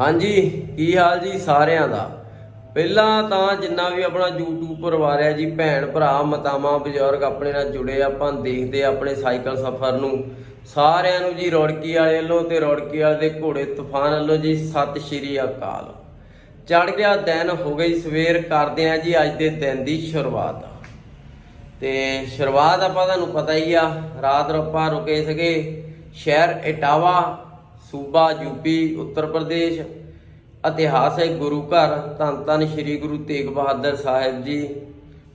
ਹਾਂਜੀ, ਕੀ ਹਾਲ ਜੀ ਸਾਰਿਆਂ ਦਾ? ਪਹਿਲਾਂ ਤਾਂ ਜਿੰਨਾ ਵੀ ਆਪਣਾ YouTube ਪਰਿਵਾਰ ਹੈ ਜੀ, ਭੈਣ, ਭਰਾ, ਮਾਤਾਵਾਂ, ਬਜ਼ੁਰਗ ਆਪਣੇ ਨਾਲ ਜੁੜੇ ਆਪਾਂ ਦੇਖਦੇ ਆ ਆਪਣੇ ਸਾਈਕਲ ਸਫ਼ਰ ਨੂੰ। ਸਾਰਿਆਂ ਨੂੰ ਜੀ ਰੌੜਕੀ ਵਾਲੇ ਵੱਲੋਂ ਤੇ ਰੌੜਕੀ ਵਾਲੇ ਦੇ ਘੋੜੇ ਤੂਫਾਨ ਵੱਲੋਂ ਜੀ, ਸਤਿ ਸ਼੍ਰੀ ਅਕਾਲ। ਚੜ ਗਿਆ ਦਿਨ, ਹੋ ਗਈ ਸਵੇਰ, ਕਰਦੇ ਆ ਜੀ ਅੱਜ ਦੇ ਦਿਨ ਦੀ ਸ਼ੁਰੂਆਤ। ਤੇ ਸ਼ੁਰੂਆਤ ਆਪਾਂ ਤੁਹਾਨੂੰ ਪਤਾ ਹੀ ਆ, ਰਾਤ ਨੂੰ ਰੁਕੇ ਸੀਗੇ ਸ਼ਹਿਰ, ਇਟਾਵਾ। ਸੂਬਾ ਯੂਪੀ ਉੱਤਰ ਪ੍ਰਦੇਸ਼, ਇਤਿਹਾਸਕ ਗੁਰੂ ਘਰ, ਧੰਨ ਧੰਨ ਸ੍ਰੀ ਗੁਰੂ ਤੇਗ ਬਹਾਦਰ ਸਾਹਿਬ ਜੀ,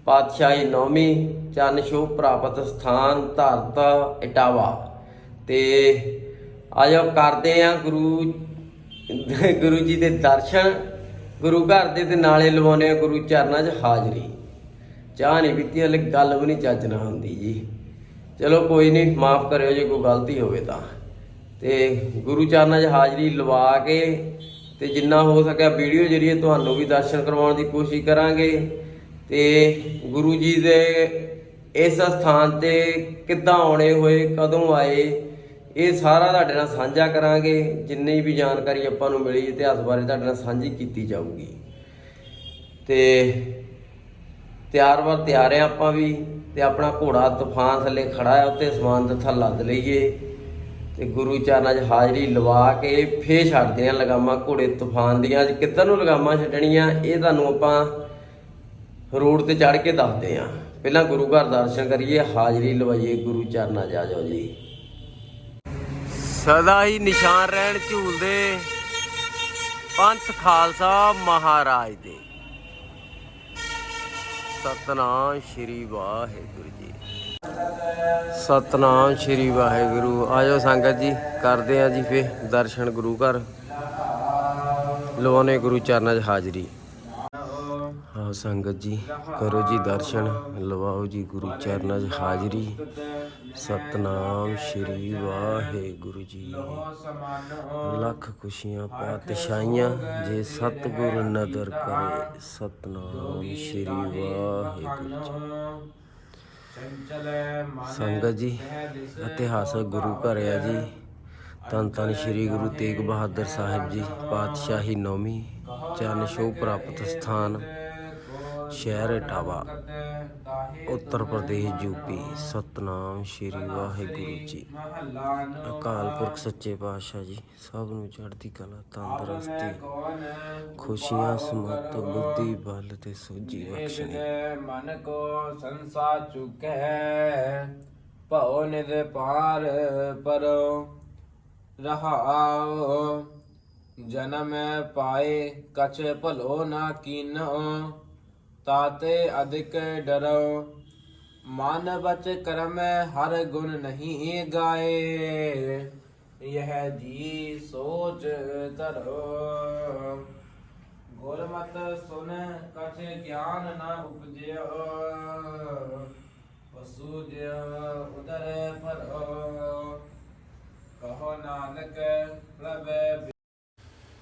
ਪਾਤਸ਼ਾਹੀ ਨੌਵੀਂ ਚਰਨ ਸ਼ੋ ਪ੍ਰਾਪਤ ਸਥਾਨ, ਧਰਤ, ਇਟਾਵਾ। ਤੇ ਆਜੋ ਕਰਦੇ ਆ ਗੁਰੂ ਗੁਰੂ ਜੀ ਦੇ ਦਰਸ਼ਨ, ਗੁਰੂ ਘਰ ਦੇ ਤੇ ਨਾਲੇ ਲਵਾਉਣੇ ਆ, ਗੁਰੂ ਚਰਨਾਂ 'ਚ ਹਾਜ਼ਰੀ। ਚਾਹ ਨਹੀਂ ਪੀਤੀ, ਹਲੇ ਗੱਲ ਵੀ ਨਹੀਂ ਚੱਜ ਨਾਲ ਹੁੰਦੀ ਜੀ। ਚਲੋ ਕੋਈ ਨਹੀਂ, ਮਾਫ ਕਰਿਓ ਜੇ ਕੋਈ ਗਲਤੀ ਹੋਵੇ ਤਾਂ। ਤੇ ਗੁਰੂ ਚਰਨਾਂ 'ਚ ਹਾਜ਼ਰੀ ਲਵਾ ਕੇ ਤੇ ਜਿੰਨਾ ਹੋ ਸਕਿਆ ਵੀਡੀਓ ਜਰੀਏ ਤੁਹਾਨੂੰ ਵੀ ਦਰਸ਼ਨ ਕਰਵਾਉਣ ਦੀ ਕੋਸ਼ਿਸ਼ ਕਰਾਂਗੇ। ਤੇ ਗੁਰੂ ਜੀ ਦੇ ਇਸ ਸਥਾਨ ਤੇ ਕਿੱਦਾਂ ਆਉਣੇ ਹੋਏ, ਕਦੋਂ ਆਏ, ਇਹ ਸਾਰਾ ਤੁਹਾਡੇ ਨਾਲ ਸਾਂਝਾ ਕਰਾਂਗੇ। ਜਿੰਨੀ ਵੀ ਜਾਣਕਾਰੀ ਆਪਾਂ ਨੂੰ ਮਿਲੀ, ਇਤਿਹਾਸ ਬਾਰੇ ਤੁਹਾਡੇ ਨਾਲ ਸਾਂਝੀ ਕੀਤੀ ਜਾਊਗੀ। ਤੇ ਤਿਆਰ ਵਰ ਤਿਆਰ ਆ ਆਪਾਂ ਵੀ ਤੇ ਆਪਣਾ ਘੋੜਾ ਤੂਫਾਨ ਥੱਲੇ ਖੜਾ ਹੈ ਉੱਤੇ ਸਮਾਨ ਦੱਥਾ ਲੱਦ ਲਈਏ। ਤੇ ਗੁਰੂ ਚਰਨਾਂ 'ਚ ਹਾਜ਼ਰੀ ਲਵਾ ਕੇ ਫੇਰ ਛੱਡਦੇ ਆ ਲਗਾਮਾਂ, ਘੋੜੇ ਤੂਫਾਨ ਦੀਆਂ। ਅੱਜ ਨੂੰ ਲਗਾਮਾਂ ਛੱਡਣੀਆਂ, ਇਹ ਤੁਹਾਨੂੰ ਆਪਾਂ ਰੋਡ ਤੇ ਚੜ ਕੇ ਦੱਸਦੇ ਆ। ਪਹਿਲਾਂ ਗੁਰੂ ਘਰ ਦਰਸ਼ਨ ਕਰੀਏ, ਹਾਜ਼ਰੀ ਲਵਾਈਏ ਗੁਰੂ ਚਰਨਾਂ 'ਚ, ਆ ਜਾਓ ਜੀ। ਸਦਾ ਹੀ ਨਿਸ਼ਾਨ ਰਹਿਣ ਝੂਲਦੇ ਪੰਥ ਖਾਲਸਾ ਮਹਾਰਾਜ ਦੇ। ਸਤਨਾਮ ਸ਼੍ਰੀ ਵਾਹਿਗੁਰੂ ਜੀ ਸਤਨਾਮ ਸ਼੍ਰੀ ਵਾਹਿਗੁਰੂ। ਆਜੋ ਸੰਗਤ ਜੀ, ਕਰਦੇ ਆ ਜੀ ਫੇ ਦਰਸ਼ਨ ਗੁਰੂ ਘਰ। ਲਵਾਉਣੇ ਗੁਰੂ ਚਰਨਾਂ 'ਚ ਹਾਜ਼ਰੀ। ਆਓ ਸੰਗਤ ਜੀ, ਕਰੋ ਜੀ ਦਰਸ਼ਨ, ਲਵਾਓ ਜੀ ਗੁਰੂ ਚਰਨਾਂ 'ਚ ਹਾਜ਼ਰੀ। ਸਤਨਾਮ ਸ਼੍ਰੀ ਵਾਹਿਗੁਰੂ ਜੀ। ਲੱਖ ਖੁਸ਼ੀਆਂ ਪਾਤਸ਼ਾਹੀਆਂ ਜੇ ਸਤਿਗੁਰ ਨਦਰ ਕਰੇ। ਸਤਨਾਮ ਸ਼੍ਰੀ ਵਾਹਿਗੁਰੂ ਜੀ। ਸੰਗਤ ਜੀ ਇਤਿਹਾਸਕ ਗੁਰੂ ਘਰ ਹੈ ਜੀ। ਧੰਨ ਧੰਨ ਸ਼੍ਰੀ ਗੁਰੂ ਤੇਗ ਬਹਾਦਰ ਸਾਹਿਬ ਜੀ, ਪਾਤਸ਼ਾਹੀ ਨੌਵੀਂ ਚਰਨ ਛੋਹ ਪ੍ਰਾਪਤ ਸਥਾਨ। ਸ਼ਹਿਰ ਇਟਾਵਾ ਉੱਤਰ ਪ੍ਰਦੇਸ਼ ਯੂਪੀ ਸਤਨਾਮ ਸ਼੍ਰੀ ਵਾਹਿਗੁਰੂ ਜੀ। ਅਕਾਲ ਪੁਰਖ ਸੱਚੇ ਪਾਤਸ਼ਾਹ ਜੀ, ਸਭ ਨੂੰ ਚੜ੍ਹਦੀ ਕਲਾ, ਤੰਦਰੁਸਤੀ, ਖੁਸ਼ੀਆਂ ਸਮਤ ਬੁੱਧੀ, ਬਲ ਤੇ ਸੋਝੀ ਬਖਸ਼ਣੀ। ਮਨ ਕੋ ਸੰਸਾ ਚੁਕੈ ਭਉ ਨਿਦ ਪਾਰ ਪਰੋ, ਰਹਾਉ। ਜਨਮ ਪਾਏ, ਕਛ ਭਲੋ ਨਾ ਕੀਨੋ। ਤਾਤੇ ਅਧਿਕ ਡਰੋ ਮਨ ਬਚ ਕਰਮ ਹਰ ਗੁਣ ਨਹੀਂ ਗਾਏ ਯਹ ਜੀ ਸੋਚ ਧਰੋ ਗੁਰਮਤ ਸੁਨ ਕਛ ਗਿਆਨ ਨ ਉਪਜਿਓ ਪਸੂ ਜਿਉ ਉਦਰ ਭਰੋ ਕਹੋ ਨਾਨਕ ਪ੍ਰਭ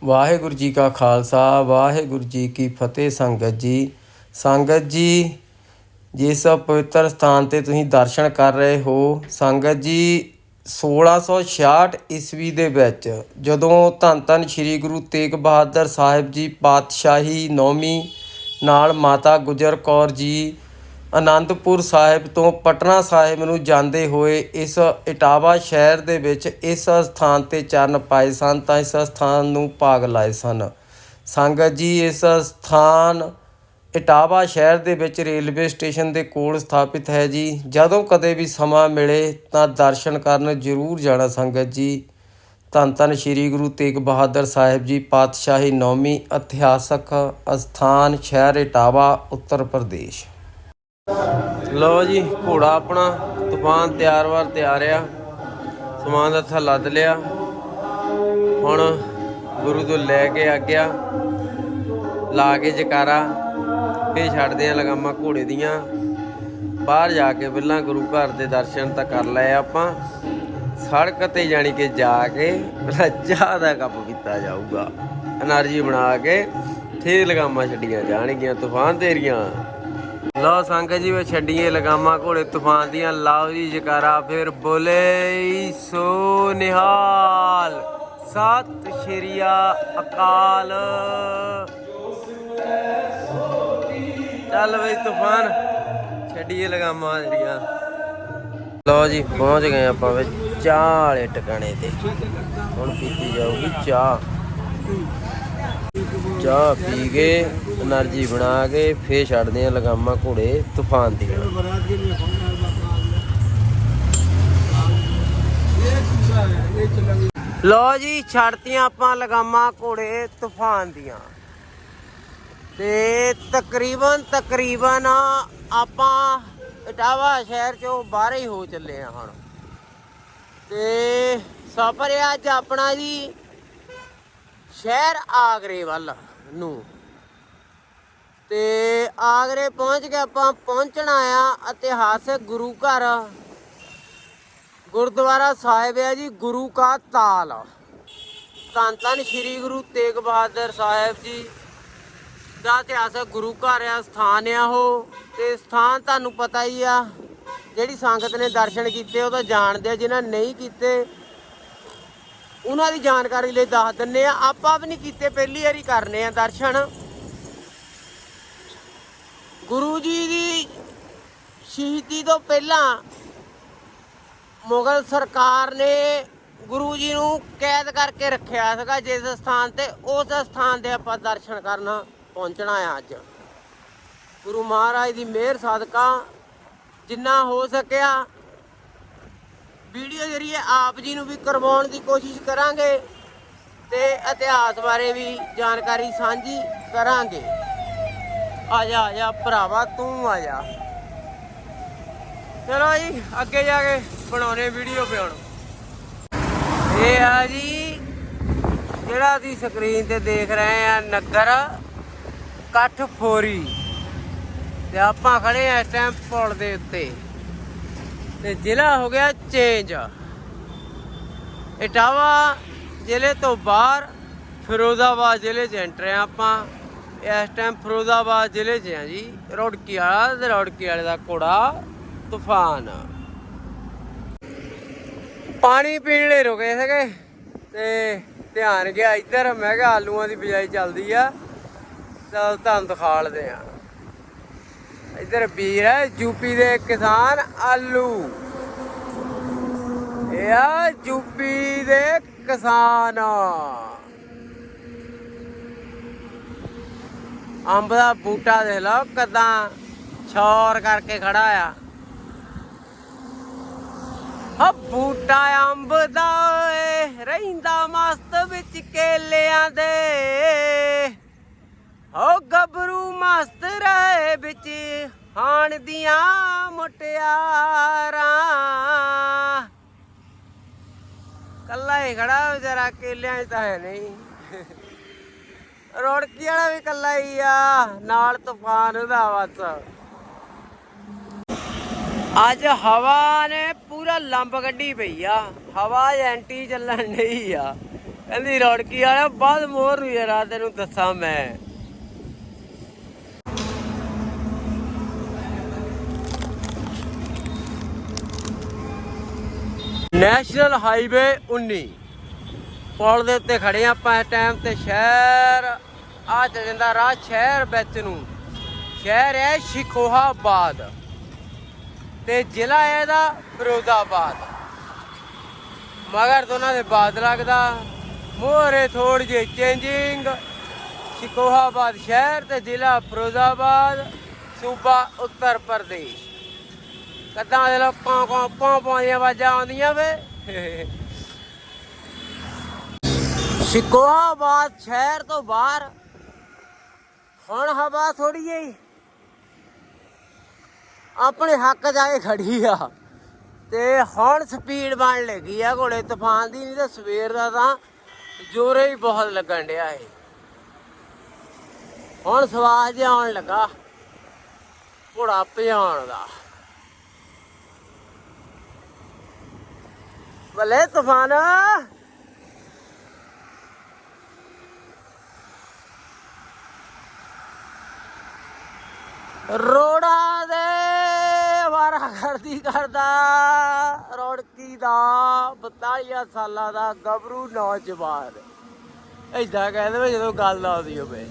ਵਾਹਿਗੁਰੂ ਜੀ ਕਾ ਖਾਲਸਾ ਵਾਹਿਗੁਰੂ ਜੀ ਕੀ ਫਤਿਹ ਸੰਗਤ ਜੀ ਸੰਗਤ ਜੀ ਜਿਸ ਪਵਿੱਤਰ ਸਥਾਨ ਤੇ ਤੁਸੀਂ ਦਰਸ਼ਨ ਕਰ ਰਹੇ ਹੋ, ਸੰਗਤ ਜੀ 1666 ਈਸਵੀ ਦੇ ਵਿੱਚ ਜਦੋਂ ਧੰਨ ਧੰਨ ਸ੍ਰੀ ਗੁਰੂ ਤੇਗ ਬਹਾਦਰ ਸਾਹਿਬ ਜੀ ਪਾਤਸ਼ਾਹੀ ਨੌਵੀਂ ਨਾਲ ਮਾਤਾ ਗੁਜਰ ਕੌਰ ਜੀ ਅਨੰਦਪੁਰ ਸਾਹਿਬ ਤੋਂ ਪਟਨਾ ਸਾਹਿਬ ਨੂੰ ਜਾਂਦੇ ਹੋਏ ਇਸ ਇਟਾਵਾ ਸ਼ਹਿਰ ਦੇ ਵਿੱਚ ਇਸ ਸਥਾਨ ਤੇ ਚਰਨ ਪਾਏ ਸਨ ਤਾਂ ਇਸ ਸਥਾਨ ਨੂੰ ਭਾਗ ਲਾਏ ਸਨ। ਸੰਗਤ ਜੀ, ਇਸ ਸਥਾਨ ਇਟਾਵਾ ਸ਼ਹਿਰ ਦੇ ਵਿੱਚ ਰੇਲਵੇ ਸਟੇਸ਼ਨ ਦੇ ਕੋਲ ਸਥਾਪਿਤ ਹੈ ਜੀ। ਜਦੋਂ ਕਦੇ ਵੀ ਸਮਾਂ ਮਿਲੇ ਤਾਂ ਦਰਸ਼ਨ ਕਰਨ ਜ਼ਰੂਰ ਜਾਣਾ ਸੰਗਤ ਜੀ। ਧੰਨ ਧੰਨ ਸ੍ਰੀ ਗੁਰੂ ਤੇਗ ਬਹਾਦਰ ਸਾਹਿਬ ਜੀ, ਪਾਤਸ਼ਾਹੀ ਨੌਵੀਂ ਇਤਿਹਾਸਕ ਅਸਥਾਨ ਸ਼ਹਿਰ ਇਟਾਵਾ, ਉੱਤਰ ਪ੍ਰਦੇਸ਼। ਲਓ ਜੀ, ਘੋੜਾ ਆਪਣਾ ਤੂਫਾਨ ਤਿਆਰ ਵਾਰ ਤਿਆਰ ਆ ਸਮਾਨ ਦਾ ਥਾ ਲੱਦ ਲਿਆ। ਹੁਣ ਗੁਰੂ ਤੋਂ ਲੈ ਕੇ ਆ ਗਿਆ ਲਾ ਕੇ ਜਕਾਰਾ। ਆਪੇ ਛੱਡਦੇ ਆ ਲਗਾਮਾ ਘੋੜੇ ਦੀਆਂ। ਬਾਹਰ ਜਾ ਕੇ ਪਹਿਲਾਂ ਗੁਰੂ ਘਰ ਦੇ ਦਰਸ਼ਨ ਤਾਂ ਕਰ ਲਏ ਆਪਾਂ। ਸੜਕ ਤੇ ਜਾਣੀ ਕਿ ਜਾ ਕੇ ਚਾਹ ਦਾ ਕੱਪ ਕੀਤਾ ਜਾਊਗਾ। એનર્ਜੀ ਬਣਾ ਕੇ ਫੇਰ ਲਗਾਮਾਂ ਛੱਡੀਆਂ ਜਾਣਗੀਆਂ, ਤੂਫਾਨ ਤੇਰੀਆਂ। ਲਓ ਸੰਗਤ ਜੀ ਵੇ ਛੱਡੀਆਂ ਲਗਾਮਾ ਘੋੜੇ ਤੂਫਾਨ ਦੀਆਂ। ਲਾਓ ਜੀ, ਜਕਾਰਾ ਫੇਰ ਬੋਲੇ ਸੋ ਨਿਹਾਲ। ਸਤਿ ਸ਼੍ਰੀ ਅਕਾਲ। ਜੋ ਸਿਮਰੈ ਸੋ ਚੱਲ ਬਈ ਤੂਫਾਨ। ਛੱਡੀਏ ਲਗਾਮਾਂ ਜਿਹੜੀਆਂ। ਲਓ ਜੀ, ਪਹੁੰਚ ਗਏ ਆਪਾਂ ਵਿੱਚ ਚਾਹ ਵਾਲੇ ਟਿਕਾਣੇ ਤੇ। ਹੁਣ ਪੀਤੀ ਜਾਊਗੀ ਚਾਹ। ਚਾਹ ਪੀ ਕੇ, એનર્ਜੀ ਬਣਾ ਕੇ, ਫੇਰ ਛੱਡਦੇ ਆ ਲਗਾਮਾਂ ਘੋੜੇ ਤੂਫਾਨ ਦੀਆਂ ਲੋ ਜੀ, ਛੱਡਤੀਆਂ ਆਪਾਂ ਲਗਾਮਾਂ ਘੋੜੇ ਤੂਫਾਨ ਦੀਆਂ। ਤੇ ਤਕਰੀਬਨ ਤਕਰੀਬਨ ਆਪਾਂ ਇਟਾਵਾ ਸ਼ਹਿਰ ਚੋਂ ਬਾਹਰ ਹੀ ਹੋ ਚੱਲੇ ਆ ਹੁਣ। ਤੇ ਸਫ਼ਰ ਹੈ ਅੱਜ ਆਪਣਾ ਜੀ ਸ਼ਹਿਰ ਆਗਰੇ ਵੱਲ ਨੂੰ। ਤੇ ਆਗਰੇ ਪਹੁੰਚ ਕੇ ਆਪਾਂ ਪਹੁੰਚਣਾ ਆ, ਇਤਿਹਾਸਕ ਗੁਰੂ ਘਰ। ਗੁਰਦੁਆਰਾ ਸਾਹਿਬ ਹੈ ਜੀ, ਗੁਰੂ ਕਾ ਤਾਲ। ਧੰਨ ਧੰਨ ਸ੍ਰੀ ਗੁਰੂ ਤੇਗ ਬਹਾਦਰ ਸਾਹਿਬ ਜੀ। ਦਾ ਇਤਿਹਾਸਕ ਗੁਰੂ ਘਰ ਆ, ਸਥਾਨ ਆ ਉਹ। ਤੇ ਸਥਾਨ ਤੁਹਾਨੂੰ ਪਤਾ ਹੀ ਆ, ਜਿਹੜੀ ਸੰਗਤ ਨੇ ਦਰਸ਼ਨ ਕੀਤੇ, ਉਹ ਤਾਂ ਜਾਣਦੇ ਆ, ਜਿਨ੍ਹਾਂ ਨਹੀਂ ਕੀਤੇ, ਉਹਨਾਂ ਦੀ ਜਾਣਕਾਰੀ ਲਈ ਦੱਸ ਦਿੰਨੇ ਆ। ਆਪਾਂ ਵੀ ਨਹੀਂ ਕੀਤੇ, ਪਹਿਲੀ ਵਾਰੀ ਕਰਨੇ ਆ ਦਰਸ਼ਨ। ਗੁਰੂ ਜੀ ਦੀ ਸ਼ਹੀਦੀ ਤੋਂ ਪਹਿਲਾਂ ਮੁਗਲ ਸਰਕਾਰ ਨੇ ਗੁਰੂ ਜੀ ਨੂੰ ਕੈਦ ਕਰਕੇ ਰੱਖਿਆ ਸੀਗਾ, ਜਿਸ ਸਥਾਨ ਤੇ ਉਸ ਸਥਾਨ ਦੇ ਆਪਾਂ ਦਰਸ਼ਨ ਕਰਨਾ। ਪਹੁੰਚਣਾ ਆ ਅੱਜ। ਗੁਰੂ ਮਹਾਰਾਜ ਦੀ ਮਿਹਰ, ਸਦਕਾ ਜਿੰਨਾ ਹੋ ਸਕਿਆ, ਵੀਡੀਓ ਜਰੀਏ ਆਪ ਜੀ ਨੂੰ ਵੀ ਕਰਵਾਉਣ ਦੀ ਕੋਸ਼ਿਸ਼ ਕਰਾਂਗੇ ਤੇ ਇਤਿਹਾਸ ਬਾਰੇ ਵੀ ਜਾਣਕਾਰੀ ਸਾਂਝੀ ਕਰਾਂਗੇ। ਆ ਜਾ ਆ ਜਾ ਭਰਾਵਾ, ਤੂੰ ਆ ਜਾ। ਚਲੋ ਜੀ, ਅੱਗੇ ਜਾ ਕੇ ਬਣਾਉਣੇ ਵੀਡੀਓ ਪਿਆਉਣ ਇਹ ਆ ਜੀ, ਜਿਹੜਾ ਤੁਸੀਂ ਸਕਰੀਨ ਤੇ ਦੇਖ ਰਹੇ ਆ ਨਗਰ ਕੱਠ ਫੋਰੀ ਤੇ ਆਪਾਂ ਖੜੇ ਆ ਇਸ ਟਾਈਮ ਪੁਲ ਦੇ ਉੱਤੇ। ਤੇ ਜ਼ਿਲ੍ਹਾ ਹੋ ਗਿਆ ਚੇਂਜ। ਇਟਾਵਾ ਜ਼ਿਲ੍ਹੇ ਤੋਂ ਬਾਹਰ ਫਿਰੋਜ਼ਾਬਾਦ ਜ਼ਿਲ੍ਹੇ 'ਚ ਐਂਟਰ ਆ ਆਪਾਂ। ਇਸ ਟਾਈਮ ਫਿਰੋਜ਼ਾਬਾਦ ਜ਼ਿਲ੍ਹੇ 'ਚ ਆ ਜੀ। ਰੌੜਕੀ ਵਾਲਾ ਤੇ ਰੌੜਕੀ ਵਾਲੇ ਦਾ ਘੋੜਾ ਤੂਫਾਨ। ਪਾਣੀ ਪੀਣ ਲਈ ਰੁਕੇ ਸੀਗੇ ਤੇ ਧਿਆਨ ਗਿਆ ਇੱਧਰ, ਮੈਂ ਕਿਹਾ ਆਲੂਆਂ ਦੀ ਬਿਜਾਈ ਚੱਲਦੀ ਆ। ਚਲ ਤੁਹਾਨੂੰ ਦਿਖਾਲਦੇ ਆ। ਇੱਧਰ ਵੀਰ ਹੈ ਯੂਪੀ ਦੇ ਕਿਸਾਨ ਆਲੂ। ਇਹ ਆ ਯੂਪੀ ਦੇ ਕਿਸਾਨ। ਅੰਬ ਦਾ ਬੂਟਾ ਦੇਖ ਲਓ, ਕਦਾਂ ਛੌਰ ਕਰਕੇ ਖੜਾ ਆ। ਹਾ, ਬੂਟਾ ਅੰਬ ਦਾ ਏ, ਰਹਿੰਦਾ ਮਸਤ ਵਿੱਚ ਕੇਲਿਆਂ ਦੇ। ਹੋ ਗੱਭਰੂ ਮਸਤ ਰਹੇ ਵਿੱਚ ਹਾਣ ਦੀਆਂ ਮੁਟਿਆਰਾਂ। ਕੱਲਾ ਹੀ ਖੜਾ ਵਿਚਾਰਾ ਕੇਲਿਆਂ 'ਚ ਤਾਂ ਹੈ ਨਹੀਂ। ਰੋੜਕੀ ਵਾਲਾ ਵੀ ਕੱਲਾ ਹੀ ਆ, ਨਾਲ ਤੂਫਾਨ ਉਹਦਾ ਬਸ। ਅੱਜ ਹਵਾ ਨੇ ਪੂਰਾ ਲੰਬ ਕੱਢੀ ਪਈ ਆ। ਹਵਾ ਐਂਟੀ ਚੱਲਣ ਨਹੀਂ ਆ। ਕਹਿੰਦੀ ਰੋੜਕੀ ਵਾਲਾ, ਬਾਅਦ ਮੋਰ ਨੂੰ ਯਾਰ ਤੈਨੂੰ ਦੱਸਾਂ ਮੈਂ। ਨੈਸ਼ਨਲ ਹਾਈਵੇ 19 ਪੁਲ ਦੇ ਉੱਤੇ ਖੜੇ ਆ ਆਪਾਂ ਇਸ ਟਾਈਮ ਤੇ ਸ਼ਹਿਰ। ਆ ਚੱਲ ਜਾਂਦਾ ਰਾਹ ਸ਼ਹਿਰ ਵਿੱਚ ਨੂੰ। ਸ਼ਹਿਰ ਹੈ ਸ਼ਿਕੋਹਾਬਾਦ। ਤੇ ਜ਼ਿਲ੍ਹਾ ਹੈ ਇਹਦਾ ਫਿਰੋਜ਼ਾਬਾਦ। ਮਗਰ ਦੋਨਾਂ ਦੇ ਬਾਦ ਲੱਗਦਾ। ਮੋਹਰੇ ਥੋੜੀ ਜਿਹੀ ਚੇਂਜਿੰਗ ਸ਼ਿਕੋਹਾਬਾਦ ਸ਼ਹਿਰ ਤੇ ਜ਼ਿਲ੍ਹਾ ਫਿਰੋਜ਼ਾਬਾਦ। ਸੂਬਾ ਉੱਤਰ ਪ੍ਰਦੇਸ਼। ਕਦਾਂ ਦੇ ਲੋਕਾਂ ਕੋ ਪੌਂ ਪੌਂ ਦੀਆਂ ਆਵਾਜ਼ਾਂ ਆਉਂਦੀਆਂ ਵੇ? ਸ਼ਿਕੋਹਾਬਾਦ ਸ਼ਹਿਰ ਤੋਂ ਬਾਹਰ। ਹੁਣ ਹਵਾ ਥੋੜੀ ਜਿਹੀ। ਆਪਣੇ ਹੱਕ ਜਾ ਕੇ ਖੜੀ ਆ। ਤੇ ਹੁਣ ਸਪੀਡ ਬਣ ਲੱਗੀ ਆ ਘੋੜੇ ਤੂਫਾਨ ਦੀ, ਨਹੀਂ ਤਾਂ ਸਵੇਰ ਦਾ ਤਾਂ ਜ਼ੋਰੇ ਹੀ ਬਹੁਤ ਲੱਗਣ ਡਿਆ ਏ। ਹੁਣ ਸਵਾਦ ਜਿਹਾ ਆਉਣ ਲੱਗਾ। ਘੋੜਾ ਭਜਾਉਣ ਦਾ। ਬੱਲੇ ਤੂਫਾਨ। ਰੋੜਾ ਦੇ ਵਰ ਕਰਦੀ ਕਰਦਾ। ਰੌੜਕੀ ਦਾ 42 ਸਾਲਾਂ ਦਾ ਗੱਭਰੂ ਨੌਜਵਾਨ। ਏਦਾਂ ਕਹਿੰਦੇ ਵੇ ਜਦੋਂ ਗੱਲ ਆਉਂਦੀ ਹੋਵੇ।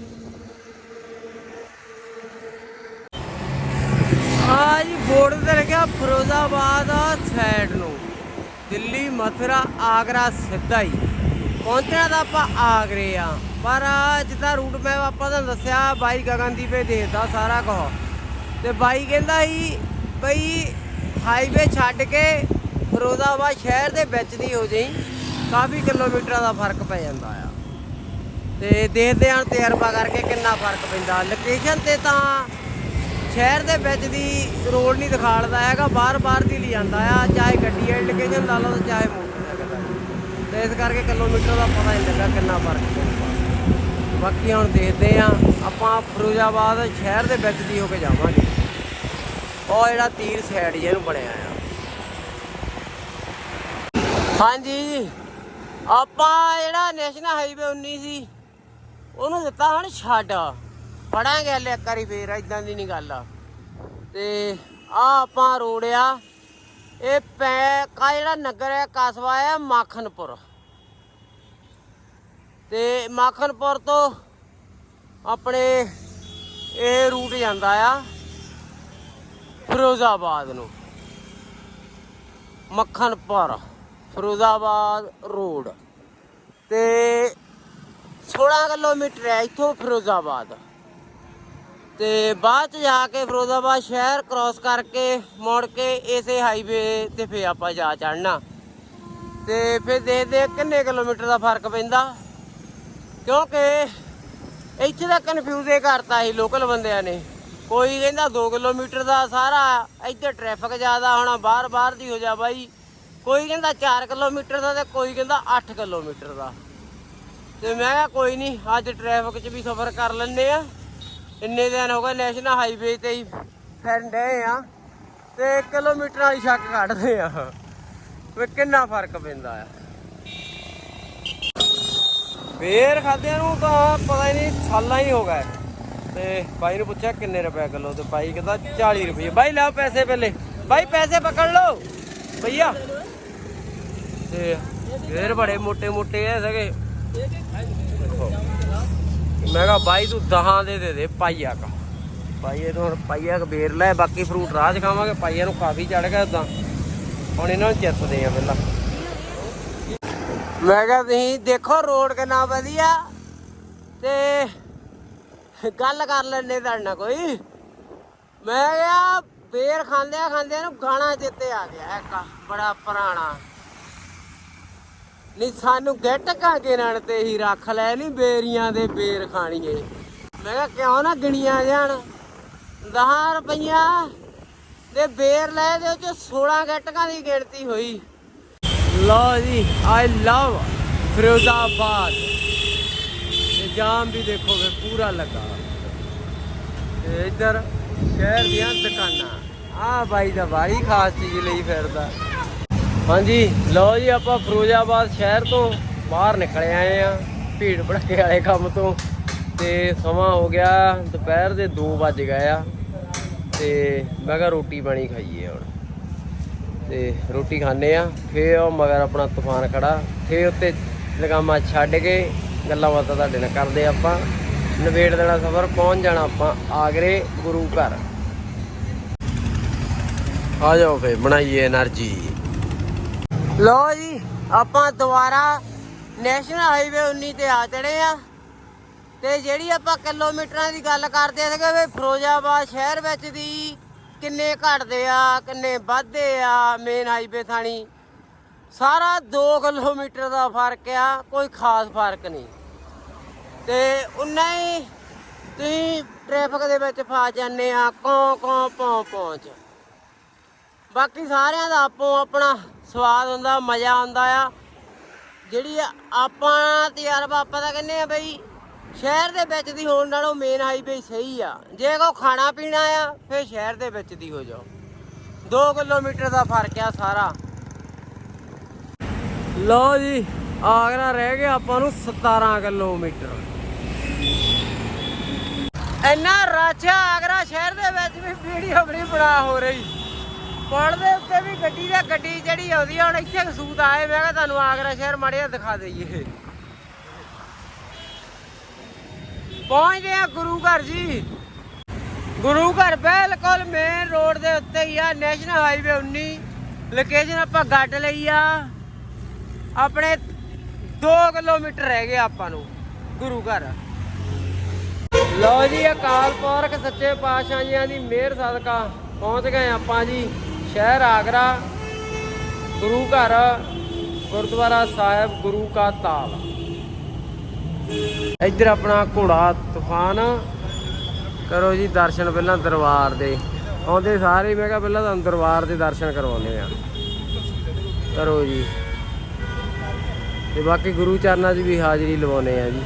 ਆ ਬੋਰਡ ਤੇ ਲਿਖਿਆ ਫਿਰੋਜ਼ਾਬਾਦ ਸਾਈਡ ਨੂੰ। ਦਿੱਲੀ, ਮਥੁਰਾ, ਆਗਰਾ ਸਿੱਧਾ ਹੀ। ਪਹੁੰਚਣਾ ਤਾਂ ਆਪਾਂ ਆਗਰੇ ਆ। ਪਰ ਜਿੱਦਾਂ ਰੂਟ ਮੈਪ ਆਪਾਂ ਤੁਹਾਨੂੰ ਦੱਸਿਆ, ਬਾਈ ਗਗਨਦੀਪ ਇਹ ਦੇਖਦਾ ਸਾਰਾ ਕੁਝ ਤੇ ਬਾਈ ਕਹਿੰਦਾ ਸੀ ਬਈ ਹਾਈਵੇ ਛੱਡ ਕੇ ਫਿਰੋਜ਼ਾਬਾਦ ਸ਼ਹਿਰ ਦੇ ਵਿੱਚ ਦੀ ਹੋ ਜਾਈ, ਕਾਫੀ ਕਿਲੋਮੀਟਰਾਂ ਦਾ ਫ਼ਰਕ ਪੈ ਜਾਂਦਾ ਆ। ਤੇ ਦੇਖਦੇ ਹਾਂ ਤਜਰਬਾ ਕਰਕੇ ਕਿੰਨਾ ਫ਼ਰਕ ਪੈਂਦਾ। ਲੋਕੇਸ਼ਨ ਤੇ ਤਾਂ ਸ਼ਹਿਰ ਦੇ ਵਿੱਚ ਦੀ ਰੋਡ ਨਹੀਂ ਦਿਖਾਲਦਾ ਹੈਗਾ, ਬਾਹਰ ਬਾਹਰ ਦੀ ਲਈ ਜਾਂਦਾ ਆ, ਚਾਹੇ ਗੱਡੀ ਵਾਲੀ ਲੋਕੇਸ਼ਨ ਲਾ ਲਓ ਤੇ ਚਾਹੇ ਮੋਟਰਸਾਈਕਲ ਦਾ ਤੇ ਇਸ ਕਰਕੇ ਕਿਲੋਮੀਟਰ ਦਾ ਪਤਾ ਨਹੀਂ ਲੱਗਾ ਕਿੰਨਾ ਫ਼ਰਕ ਪੈਂਦਾ ਬਾਕੀ ਹੁਣ ਦੇਖਦੇ ਆ ਆਪਾਂ ਫਿਰੋਜ਼ਾਬਾਦ ਸ਼ਹਿਰ ਦੇ ਵਿੱਚ ਦੀ ਹੋ ਕੇ ਜਾਵਾਂਗੇ। ਉਹ ਜਿਹੜਾ ਤੀਰ ਸਾਈਡ ਜਿਹਨੂੰ ਬਣਿਆ ਆ। ਹਾਂਜੀ, ਆਪਾਂ ਜਿਹੜਾ ਨੈਸ਼ਨਲ ਹਾਈਵੇ 19 ਸੀ, ਉਹਨੂੰ ਦਿੱਤਾ ਹਣ ਛੱਡ। ਫੜਾਂਗੇ ਹਲੇ ਇੱਕ ਵਾਰੀ ਫੇਰ ਇਦਾਂ ਦੀ ਨਹੀਂ ਗੱਲ ਆ। ਤੇ ਆ ਆਪਾਂ ਰੋਡ ਆ, ਇਹ ਪੈ ਕਾ ਜਿਹੜਾ ਨਗਰ ਹੈ, ਕਸਬਾ ਹੈ ਮਾਖਨਪੁਰ। ਤੇ ਮਾਖਨਪੁਰ ਤੋਂ ਆਪਣੇ ਇਹ ਰੂਟ ਜਾਂਦਾ ਆ ਫਿਰੋਜ਼ਾਬਾਦ ਨੂੰ। ਮੱਖਣਪੁਰ ਫਿਰੋਜ਼ਾਬਾਦ ਰੋਡ। ਤੇ 16 ਕਿਲੋਮੀਟਰ ਹੈ ਇੱਥੋਂ ਫਿਰੋਜ਼ਾਬਾਦ। ਤੇ ਬਾਅਦ ਚ ਜਾ ਕੇ ਫਿਰੋਜ਼ਾਬਾਦ ਸ਼ਹਿਰ ਕ੍ਰਾਸ ਕਰਕੇ ਮੁੜ ਕੇ ਇਸੇ ਹਾਈਵੇ ਤੇ ਫੇ ਆਪਾਂ ਜਾ ਚੜਨਾ ਤੇ ਫੇ ਦੇਖਦੇ ਹਾਂ ਕਿੰਨੇ ਕਿਲੋਮੀਟਰ ਦਾ ਫ਼ਰਕ ਪੈਂਦਾ। ਕਿਉਂਕਿ ਇੱਥੇ ਤਾਂ ਕਨਫਿਊਜ਼ ਹੀ ਕਰਤਾ ਸੀ ਲੋਕਲ ਬੰਦਿਆਂ ਨੇ। ਕੋਈ ਕਹਿੰਦਾ 2 ਕਿਲੋਮੀਟਰ ਦਾ ਸਾਰਾ ਇੱਥੇ ਟ੍ਰੈਫਿਕ ਜ਼ਿਆਦਾ ਹੋਣਾ, ਬਾਹਰ ਬਾਹਰ ਦੀ ਹੋ ਜਾ ਬਾਈ। ਕੋਈ ਕਹਿੰਦਾ 4 ਕਿਲੋਮੀਟਰ ਦਾ ਤੇ ਕੋਈ ਕਹਿੰਦਾ 8 ਕਿਲੋਮੀਟਰ ਦਾ। ਤੇ ਮੈਂ ਕਿਹਾ ਕੋਈ ਨਹੀਂ ਅੱਜ ਟ੍ਰੈਫਿਕ 'ਚ ਵੀ ਸਫ਼ਰ ਕਰ ਲੈਂਦੇ ਆ। ਇੰਨੇ ਦਿਨ ਹੋ ਗਏ ਨੈਸ਼ਨਲ ਹਾਈਵੇ ਤੇ ਹੀ ਫਿਰਦੇ ਆ ਤੇ ਕਿਲੋਮੀਟਰ ਵਾਲੀ ਸ਼ੱਕ ਕੱਢਦੇ ਆ। ਵੇ ਕਿੰਨਾ ਫ਼ਰਕ ਪੈਂਦਾ ਆ। ਬੇਰ ਖਾਦਿਆਂ ਨੂੰ ਤਾਂ ਪਤਾ ਹੀ ਨਹੀਂ ਸਾਲਾਂ ਹੀ ਹੋ ਗਿਆ ਤੇ ਬਾਈ ਨੂੰ ਪੁੱਛਿਆ ਕਿੰਨੇ ਰੁਪਏ ਕਿਲੋ ਤੇ ਬਾਈ ਕਹਿੰਦਾ 40 ਰੁਪਏ। ਬਾਈ ਲਓ ਪੈਸੇ ਪਹਿਲੇ। ਬਾਈ ਪੈਸੇ ਪਕੜ ਲਓ। ਭਈਆ। ਤੇ ਬੇਰ ਬੜੇ ਮੋٹے ਮੋٹے ਐ ਸਗੇ। ਮੈਂ ਕਿਹਾ ਬਾਈ ਤੂੰ ਦਹਾਂ ਦੇ ਦੇ ਦੇ ਪਾਈਆ ਕਾ ਪਾਈਏ ਨੂੰ ਹੁਣ ਪਾਈਆ ਕ ਲੈ, ਬਾਕੀ ਫਰੂਟ ਰਾਹ ਚ ਖਾਵਾਂਗੇ ਪਾਈਆ ਨੂੰ ਕਾਫੀ ਚੜ ਗਿਆ ਉਦਾਂ ਹੁਣ ਇਹਨਾਂ ਨੂੰ ਚਿੱਤਦੇ ਆ ਪਹਿਲਾਂ। ਮੈਂ ਕਿਹਾ ਤੁਸੀਂ ਦੇਖੋ ਰੋਡ ਕਿੰਨਾ ਵਧੀਆ। ਤੇ ਗੱਲ ਕਰ ਲੈਣੇ ਤੁਹਾਡੇ ਨਾਲ ਕੋਈ। ਮੈਂ ਕਿਹਾ ਬੇਰ ਖਾਂਦਿਆਂ ਖਾਂਦਿਆਂ ਨੂੰ ਗਾਣਾ ਚੇਤੇ ਆ ਗਿਆ ਇੱਕ, ਬੜਾ ਪੁਰਾਣਾ। ਨਹੀਂ, ਸਾਨੂੰ ਗਿੱਟ ਕਾਗੇ ਨਾਲ ਤੇ ਹੀ ਰੱਖ ਲੈ ਨਹੀਂ ਬੇਰੀਆਂ ਦੇ ਬੇਰ ਖਾਣੀਏ। ਮੈਂ ਕਿਹਾ, ਕਿਉਂ ਨਾ ਗਿਣੀਆਂ ਜਾਣ? 10 ਰੁਪਈਆ ਦੇ ਬੇਰ ਲੈ ਦੇ, ਉਹ ਚ 16 ਗਿੱਟਕਾਂ ਦੀ ਗਿਣਤੀ ਹੋਈ। ਲਓ ਜੀ ਆਈ ਲਵ ਫਿਰੋਜ਼ਾਬਾਦ। ਤੇ ਜਾਮ ਵੀ ਦੇਖੋਗੇ ਪੂਰਾ ਲੱਗਾ। ਤੇ ਇੱਧਰ ਸ਼ਹਿਰ ਦੀਆਂ ਦੁਕਾਨਾਂ। ਆ ਬਾਈ ਦਾ ਬਾਰੀ ਖਾਸ ਚੀਜ਼ ਲਈ ਫਿਰਦਾ। ਹਾਂਜੀ, ਲਓ ਜੀ, ਆਪਾਂ ਫਿਰੋਜ਼ਾਬਾਦ ਸ਼ਹਿਰ ਤੋਂ ਬਾਹਰ ਨਿਕਲੇ ਆਏ ਆ ਭੀੜ ਭੜਕੇ ਵਾਲੇ ਕੰਮ ਤੋਂ। ਤੇ ਸਮਾਂ ਹੋ ਗਿਆ, ਦੁਪਹਿਰ ਦੇ 2 ਵਜ ਗਏ ਆ। ਤੇ ਮੈਂ ਕਿਹਾ ਰੋਟੀ ਪਾਣੀ ਖਾਈਏ ਹੁਣ। ਤੇ ਰੋਟੀ ਖਾਣੇ ਆ ਫੇਰ ਉਹ ਮਗਰ ਆਪਣਾ ਤੂਫਾਨ ਖੜਾ। ਫੇਰ ਉੱਤੇ ਲਗਾਮਾ ਛੱਡ ਕੇ ਗੱਲਾਂ ਬਾਤਾਂ ਤੁਹਾਡੇ ਨਾਲ ਕਰਦੇ ਆਪਾਂ। ਨਵੇੜ ਦੇਣਾ ਸਫ਼ਰ, ਪਹੁੰਚ ਜਾਣਾ ਆਪਾਂ ਆਗਰੇ ਗੁਰੂ ਘਰ। ਆ ਜਾਓ ਫੇ ਬਣਾਈਏ એનર્ਜੀ ਲੋ ਜੀ, ਆਪਾਂ ਦੁਬਾਰਾ ਨੈਸ਼ਨਲ ਹਾਈਵੇ 19 ਤੇ ਆ ਚੜੇ ਆ। ਤੇ ਜਿਹੜੀ ਆਪਾਂ ਕਿਲੋਮੀਟਰਾਂ ਦੀ ਗੱਲ ਕਰਦੇ ਸੀਗੇ ਵੀ ਫਿਰੋਜ਼ਾਬਾਦ ਸ਼ਹਿਰ ਵਿੱਚ ਦੀ ਕਿੰਨੇ ਘਟਦੇ ਆ, ਕਿੰਨੇ ਵੱਧਦੇ ਆ ਮੇਨ ਹਾਈਵੇ ਥਾਣੀ। ਸਾਰਾ 2 ਕਿਲੋਮੀਟਰ ਦਾ ਫ਼ਰਕ ਆ, ਕੋਈ ਖਾਸ ਫ਼ਰਕ ਨਹੀਂ। ਤੇ ਉਨਾ ਹੀ ਤੁਸੀਂ ਟ੍ਰੈਫਿਕ ਦੇ ਵਿੱਚ ਫਸ ਜਾਂਦੇ ਆ ਕੌਂ ਕੌਂ ਪੌਂ ਪੌਂਚ ਬਾਕੀ ਸਾਰਿਆਂ ਦਾ ਆਪੋ ਆਪਣਾ ਸਵਾਦ ਹੁੰਦਾ, ਮਜ਼ਾ ਆਉਂਦਾ ਆ। ਜਿਹੜੀ ਆਪਾਂ ਤਜਰਬਾ ਆਪਾਂ ਤਾਂ ਕਹਿੰਦੇ ਆ ਬਈ, ਸ਼ਹਿਰ ਦੇ ਵਿੱਚ ਦੀ ਹੋਣ ਨਾਲੋਂ ਮੇਨ ਹਾਈਵੇ ਸਹੀ ਆ। ਜੇ ਕੋ ਖਾਣਾ ਪੀਣਾ ਆ, ਫਿਰ ਸ਼ਹਿਰ ਦੇ ਵਿੱਚ ਦੀ ਹੋ ਜਾਓ। 2 ਕਿਲੋਮੀਟਰ ਦਾ ਫ਼ਰਕ ਆ ਸਾਰਾ। ਲਓ ਜੀ, ਆਗਰਾ ਰਹਿ ਗਿਆ ਆਪਾਂ ਨੂੰ 17 ਕਿਲੋਮੀਟਰ। ਇੰਨਾ ਰਾਜਾ ਆਗਰਾ ਸ਼ਹਿਰ ਦੇ ਵਿੱਚ ਵੀ ਵੀਡੀਓ ਬੜੀ ਬਣਾ ਹੋ ਰਹੀ। ਪੁਲ ਦੇ ਉੱਤੇ ਵੀ ਗੱਡੀ ਦਾ ਗੱਡੀ ਜਿਹੜੀ ਆਉਂਦੀ ਆ, ਹੁਣ ਇੱਥੇ ਸੂਤ ਆਏ ਮੈਂ ਕਿਹਾ ਤੁਹਾਨੂੰ ਆਗਰਾ ਸ਼ਹਿਰ ਮਾੜਿਆ ਦਿਖਾ ਦਈਏ। ਪਹੁੰਚਦੇ ਆ ਗੁਰੂ ਘਰ ਜੀ। ਗੁਰੂ ਘਰ ਬਿਲਕੁਲ ਮੇਨ ਰੋਡ ਦੇ ਉੱਤੇ ਹੀ ਆ ਨੈਸ਼ਨਲ ਹਾਈਵੇ 19 ਲੋਕੇਸ਼ਨ ਆਪਾਂ ਗੱਡ ਲਈ ਆ। ਆਪਣੇ 2 ਕਿਲੋਮੀਟਰ ਰਹਿ ਗਏ ਆਪਾਂ ਨੂੰ, ਗੁਰੂ ਘਰ। ਲਓ ਜੀ ਅਕਾਲ ਪੁਰਖ ਸੱਚੇ ਪਾਤਸ਼ਾਹੀਆਂ ਦੀ ਮਿਹਰ ਸਦਕਾ ਪਹੁੰਚ ਗਏ ਆਪਾਂ ਜੀ। ਸ਼ਹਿਰ ਆਗਰਾ, ਗੁਰੂ ਘਰ, ਗੁਰਦੁਆਰਾ ਸਾਹਿਬ, ਗੁਰੂ ਕਾ ਤਾਲ। ਇੱਧਰ ਆਪਣਾ ਘੋੜਾ ਤੂਫਾਨ। ਕਰੋ ਜੀ ਦਰਸ਼ਨ ਪਹਿਲਾਂ ਦਰਬਾਰ ਦੇ। ਆਉਂਦੇ ਸਾਰੇ ਮੈਂ ਕਿਹਾ ਪਹਿਲਾਂ ਤੁਹਾਨੂੰ ਦਰਬਾਰ ਦੇ ਦਰਸ਼ਨ ਕਰਵਾਉਂਦੇ ਆ ਕਰੋ ਜੀ। ਤੇ ਬਾਕੀ ਗੁਰੂ ਚਰਨਾਂ 'ਚ ਵੀ ਹਾਜ਼ਰੀ ਲਵਾਉਨੇ ਆ ਜੀ।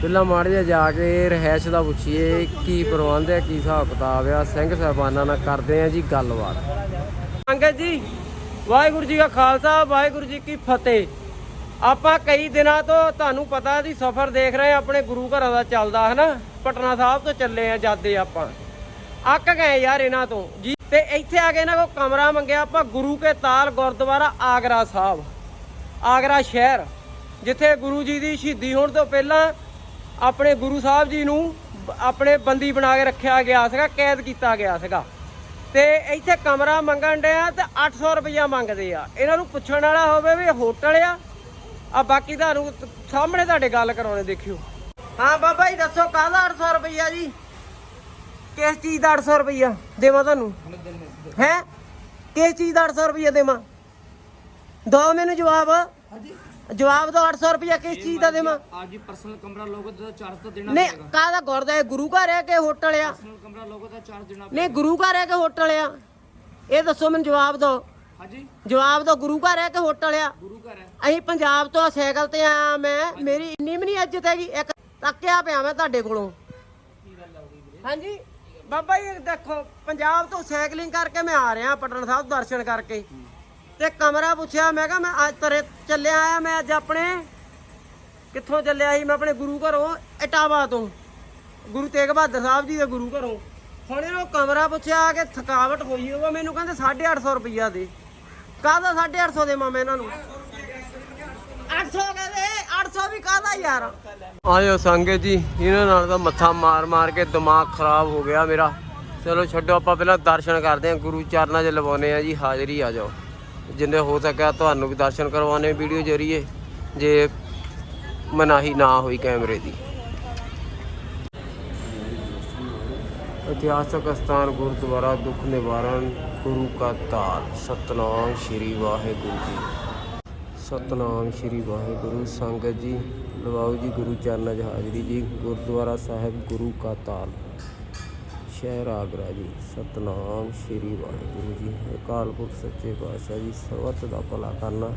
ਪਹਿਲਾਂ ਮਾੜ ਜਿਹਾ ਜਾ ਕੇ ਰਹਿਸ਼ ਦਾ ਪੁੱਛੀਏ ਕੀ ਪ੍ਰਬੰਧ ਹੈ, ਕੀ ਹਿਸਾਬ ਕਿਤਾਬ ਆ, ਸਿੰਘ ਸਹਿਬਾਨਾਂ ਨਾਲ ਕਰਦੇ ਆ ਜੀ ਗੱਲਬਾਤ। ਸੰਗਤ ਜੀ, ਵਾਹਿਗੁਰੂ ਜੀ ਕਾ ਖਾਲਸਾ, ਵਾਹਿਗੁਰੂ ਜੀ ਕੀ ਫਤਿਹ। ਆਪਾਂ ਕਈ ਦਿਨਾਂ ਤੋਂ ਤੁਹਾਨੂੰ ਪਤਾ ਦੀ ਸਫ਼ਰ ਦੇਖ ਰਹੇ ਆਪਣੇ ਗੁਰੂ ਘਰਾਂ ਦਾ ਚੱਲਦਾ, ਹਨਾ? ਪਟਨਾ ਸਾਹਿਬ ਤੋਂ ਚੱਲੇ ਆ ਜਾਦੇ ਆਪਾਂ। ਅੱਕ ਗਏ ਯਾਰ ਇਹਨਾਂ ਤੋਂ। ਜੀ, ਤੇ ਇੱਥੇ ਆ ਕੇ ਇਹਨਾਂ ਕੋ ਕਮਰਾ ਮੰਗਿਆ ਆਪਾਂ, ਗੁਰੂ ਕੇ ਤਾਲ ਗੁਰਦੁਆਰਾ ਆਗਰਾ ਸਾਹਿਬ, ਆਗਰਾ ਸ਼ਹਿਰ, ਜਿੱਥੇ ਗੁਰੂ ਜੀ ਦੀ ਸ਼ਹੀਦੀ ਹੋਣ ਤੋਂ ਪਹਿਲਾਂ ਆਪਣੇ ਗੁਰੂ ਸਾਹਿਬ ਜੀ ਨੂੰ ਆਪਣੇ ਬੰਦੀ ਬਣਾ ਕੇ ਰੱਖਿਆ ਗਿਆ ਸੀਗਾ, ਕੈਦ ਕੀਤਾ ਗਿਆ ਸੀਗਾ। ਤੇ ਇੱਥੇ ਕਮਰਾ ਮੰਗਣ ਦੇ ਆ ਤੇ 800 ਰੁਪਇਆ ਮੰਗਦੇ ਆ। ਇਹਨਾਂ ਨੂੰ ਪੁੱਛਣ ਵਾਲਾ ਹੋਵੇ ਵੀ ਹੋਟਲ ਆ? ਆ ਬਾਕੀ ਤੁਹਾਨੂੰ ਸਾਹਮਣੇ ਤੁਹਾਡੇ ਗੱਲ ਕਰਾਉਣੇ, ਦੇਖਿਓ। ਹਾਂ, ਬਾਬਾ ਜੀ, ਦੱਸੋ, ਕਾਹਦਾ 800 ਰੁਪਇਆ ਜੀ? ਕਿਸ ਚੀਜ਼ ਦਾ 800 ਰੁਪਇਆ ਦੇਵਾਂ ਤੁਹਾਨੂੰ? ਹੈ? ਕਿਸ ਚੀਜ਼ ਦਾ 800 ਰੁਪਇਆ ਦੇਵਾਂ? ਦੋ ਮੈਨੂੰ ਜਵਾਬ। ਜਵਾਬ ਦੋ 800 ਰੁਪਇਆ ਕਿਸ ਚੀਜ਼ ਦਾ ਦੇਵਾਂ? ਅੱਜ ਹੀ ਪਰਸਨਲ ਕਮਰਾ ਲੋਗੋ ਦਾ ਚਾਰਜ ਤਾਂ ਦੇਣਾ ਨਹੀਂ ਪਏਗਾ। ਕਾਹਦਾ ਗੁਰਦਾ? ਹੈ ਗੁਰੂ ਘਰ ਹੈ ਕਿ ਹੋਟਲ ਆ? ਪਰਸਨਲ ਕਮਰਾ ਲੋਗੋ ਦਾ ਚਾਰਜ ਦੇਣਾ ਨਹੀਂ ਗੁਰੂ ਘਰ ਹੈ ਕਿ ਹੋਟਲ ਆ? ਇਹ ਦੱਸੋ ਮੈਨੂੰ ਜਵਾਬ ਦੋ। ਹਾਂਜੀ। ਜਵਾਬ ਦੋ ਗੁਰੂ ਘਰ ਹੈ ਕਿ ਹੋਟਲ ਆ? ਗੁਰੂ ਘਰ ਹੈ। ਅਸੀਂ ਪੰਜਾਬ ਤੋਂ ਸਾਈਕਲ ਤੇ ਆਇਆ ਮੈਂ। ਮੇਰੀ ਇੰਨੀ ਵੀ ਨਹੀਂ ਇੱਜ਼ਤ ਹੈਗੀ। ਇੱਕ ਤੱਕਿਆ ਪਿਆ ਮੈਂ ਤੁਹਾਡੇ ਕੋਲੋਂ। ਹਾਂਜੀ? ਬਾਬਾ ਜੀ ਦੇਖੋ ਪੰਜਾਬ ਤੋਂ ਸਾਈਕਲਿੰਗ ਕਰਕੇ ਮੈਂ ਆ ਰਿਹਾ ਪਟਨ ਸਾਹਿਬ ਦਰਸ਼ਨ ਕਰਕੇ। ਤੇ ਕਮਰਾ ਪੁੱਛਿਆ, ਮੈਂ ਕਿਹਾ ਮੈਂ ਅੱਜ ਤਰੇ ਚੱਲਿਆ ਆਇਆ, ਮੈਂ ਅੱਜ ਆਪਣੇ ਕਿੱਥੋਂ ਚੱਲਿਆ ਸੀ? ਮੈਂ ਆਪਣੇ ਗੁਰੂ ਘਰੋਂ ਇਟਾਵਾ ਤੋਂ। ਗੁਰੂ ਤੇਗ ਬਹਾਦਰ ਸਾਹਿਬ ਜੀ ਦੇ ਗੁਰੂ ਘਰੋਂ। ਹੁਣ ਇਹਨੂੰ ਕਮਰਾ ਪੁੱਛਿਆ ਕਿ ਥਕਾਵਟ ਹੋਈ ਹੋਵੇ, ਮੈਨੂੰ ਕਹਿੰਦੇ 850 ਰੁਪਈਆ ਦੇ। ਕਾਹਦਾ 850 ਦੇਵਾਂ ਮੈਂ ਇਹਨਾਂ ਨੂੰ? 800 ਕਹਿੰਦੇ 800 ਵੀ ਕਾਹਦਾ ਯਾਰ? ਆਇਓ ਸੰਗਤ ਜੀ, ਇਹਨਾਂ ਨਾਲ ਤਾਂ ਮੱਥਾ ਮਾਰ ਮਾਰ ਕੇ ਦਿਮਾਗ ਖਰਾਬ ਹੋ ਗਿਆ ਮੇਰਾ। ਚਲੋ ਛੱਡੋ, ਆਪਾਂ ਪਹਿਲਾਂ ਦਰਸ਼ਨ ਕਰਦੇ ਹਾਂ, ਗੁਰੂ ਚਰਨਾਂ 'ਚ ਲਵਾਉਨੇ ਆ ਜੀ, ਹਾਜ਼ਰੀ ਆ ਜਾਓ। ਜਿੰਨੇ ਹੋ ਸਕਿਆ ਤੁਹਾਨੂੰ ਵੀ ਦਰਸ਼ਨ ਕਰਵਾਉਣੇ ਵੀਡੀਓ ਜਰੀਏ, ਜੇ ਮਨਾਹੀ ਨਾ ਹੋਈ ਕੈਮਰੇ ਦੀ। ਇਤਿਹਾਸਕ ਸਥਾਨ ਗੁਰਦੁਆਰਾ ਦੁੱਖ ਨਿਵਾਰਨ, ਗੁਰੂ ਕਾ ਤਾਲ ਸਤਨਾਮ ਸ੍ਰੀ ਵਾਹਿਗੁਰੂ ਜੀ। ਸਤਨਾਮ ਸ੍ਰੀ ਵਾਹਿਗੁਰੂ, ਸੰਗਤ ਜੀ, ਲਵਾਓ ਜੀ ਗੁਰੂ ਚਰਨਾਂ 'ਚ ਹਾਜ਼ਰੀ ਜੀ, ਗੁਰਦੁਆਰਾ ਸਾਹਿਬ ਗੁਰੂ ਕਾ ਤਾਲ ਸ਼ਹਿਰ ਆਗਰਾ ਜੀ। ਸਤਨਾਮ ਸ੍ਰੀ ਵਾਹਿਗੁਰੂ ਜੀ। ਅਕਾਲ ਪੁਰਖ ਸੱਚੇ ਪਾਤਸ਼ਾਹ ਜੀ, ਸਵਤ ਦਾ ਭਲਾ ਕਰਨਾ।